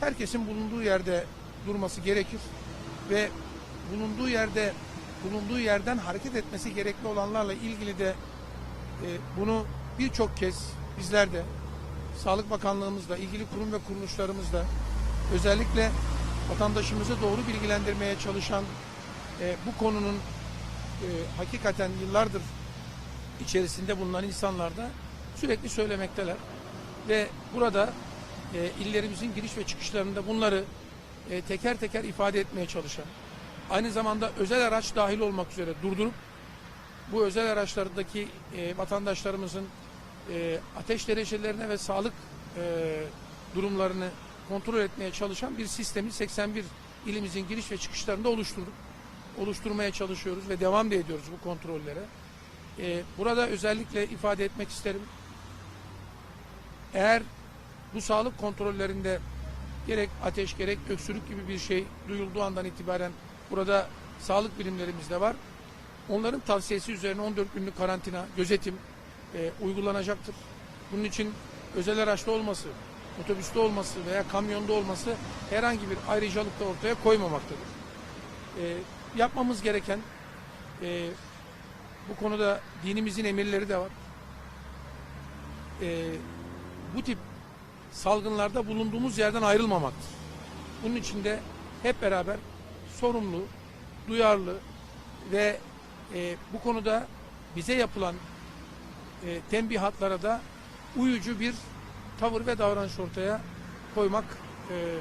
herkesin bulunduğu yerde durması gerekir ve bulunduğu yerde bulunduğu yerden hareket etmesi gerekli olanlarla ilgili de e, bunu birçok kez bizler de Sağlık Bakanlığımızla ilgili kurum ve kuruluşlarımızla özellikle vatandaşımızı doğru bilgilendirmeye çalışan e, bu konunun e, hakikaten yıllardır içerisinde bulunan insanlar da sürekli söylemekteler. Ve burada e, illerimizin giriş ve çıkışlarında bunları e, teker teker ifade etmeye çalışan, aynı zamanda özel araç dahil olmak üzere durdurup bu özel araçlardaki e, vatandaşlarımızın e, ateş derecelerine ve sağlık e, durumlarını kontrol etmeye çalışan bir sistemi 81 ilimizin giriş ve çıkışlarında oluşturduk. Oluşturmaya çalışıyoruz ve devam da ediyoruz bu kontrollere. E, burada özellikle ifade etmek isterim. Eğer bu sağlık kontrollerinde gerek ateş gerek öksürük gibi bir şey duyulduğu andan itibaren burada sağlık birimlerimiz de var. Onların tavsiyesi üzerine 14 günlük karantina, gözetim e, uygulanacaktır. Bunun için özel araçta olması, otobüste olması veya kamyonda olması herhangi bir ayrıcalık da ortaya koymamaktadır. E, yapmamız gereken e, bu konuda dinimizin emirleri de var. E, bu tip salgınlarda bulunduğumuz yerden ayrılmamaktır. Bunun için de hep beraber sorumlu, duyarlı ve e, bu konuda bize yapılan e, tembihatlara da uyucu bir tavır ve davranış ortaya koymak e,